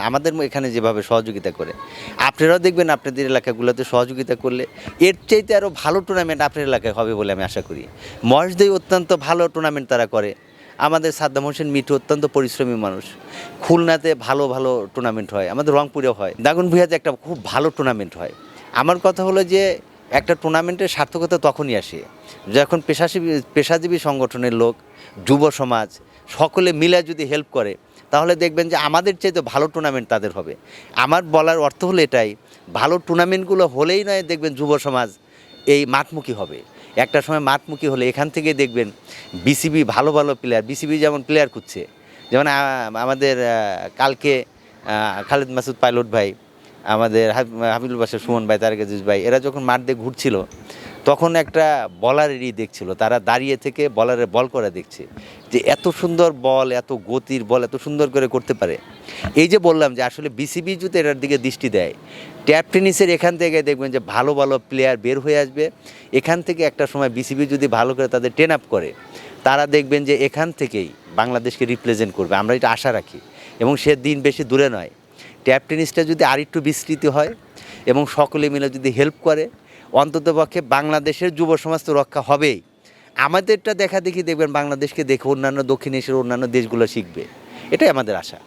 আমাদের এখানে যেভাবে সহযোগিতা করে। আপনারাও দেখবেন আপনাদের এলাকাগুলোতে সহযোগিতা করলে এর চাইতে আরও ভালো টুর্নামেন্ট আপনার এলাকায় হবে বলে আমি আশা করি। মহেশদের অত্যন্ত ভালো টুর্নামেন্ট তারা করে। আমাদের সাদ্দাম হোসেন মিঠু অত্যন্ত পরিশ্রমী মানুষ। খুলনাতে ভালো ভালো টুর্নামেন্ট হয়, আমাদের রংপুরেও হয়। দাগুন ভুইয়াতে একটা খুব ভালো টুর্নামেন্ট হয়। আমার কথা হলো যে, একটা টুর্নামেন্টের সার্থকতা তখনই আসে, যখন পেশাজীবী পেশাজীবী সংগঠনের লোক, যুব সমাজ, সকলে মিলে যদি হেল্প করে তাহলে দেখবেন যে আমাদের চাইতে ভালো টুর্নামেন্ট তাদের হবে। আমার বলার অর্থ হলো এটাই, ভালো টুর্নামেন্টগুলো হলেই নয় দেখবেন যুব সমাজ এই মাঠমুখী হবে। একটা সময় মাঠমুখী হলে এখান থেকে দেখবেন বিসিবি ভালো ভালো প্লেয়ার বিসিবি যেমন প্লেয়ার খুঁজছে। যেমন আমাদের কালকে খালেদ মাসুদ পাইলট ভাই, আমাদের হাব- হাবিবুল বাসার সুমন ভাই, তারেক আজিজ ভাই, এরা যখন মাঠ দিয়ে ঘুরছিল তখন একটা বলারেরই দেখছিল, তারা দাঁড়িয়ে থেকে বলারের বল করা দেখছে যে এত সুন্দর বল, এত গতির বল, এত সুন্দর করে করতে পারে। এই যে বললাম যে আসলে বিসিবি যদি এটার দিকে দৃষ্টি দেয়, ট্যাপ টেনিসের এখান থেকে দেখবেন যে ভালো ভালো প্লেয়ার বের হয়ে আসবে। এখান থেকে একটা সময় বিসিবি যদি ভালো করে তাদের টেন আপ করে, তারা দেখবেন যে এখান থেকেই বাংলাদেশকে রিপ্রেজেন্ট করবে। আমরা এটা আশা রাখি। এবং সে দিন বেশি দূরে নয়। ট্যাপ টেনিসটা যদি আরেকটু বিস্তৃত হয় এবং সকলে মিলে যদি হেল্প করে অন্ততপক্ষে বাংলাদেশের যুব সমাজ তো রক্ষা হবেই। আমাদেরটা দেখা দেখি দেখবেন বাংলাদেশকে দেখে অন্যান্য দক্ষিণ এশিয়ার অন্যান্য দেশগুলো শিখবে। এটাই আমাদের আশা।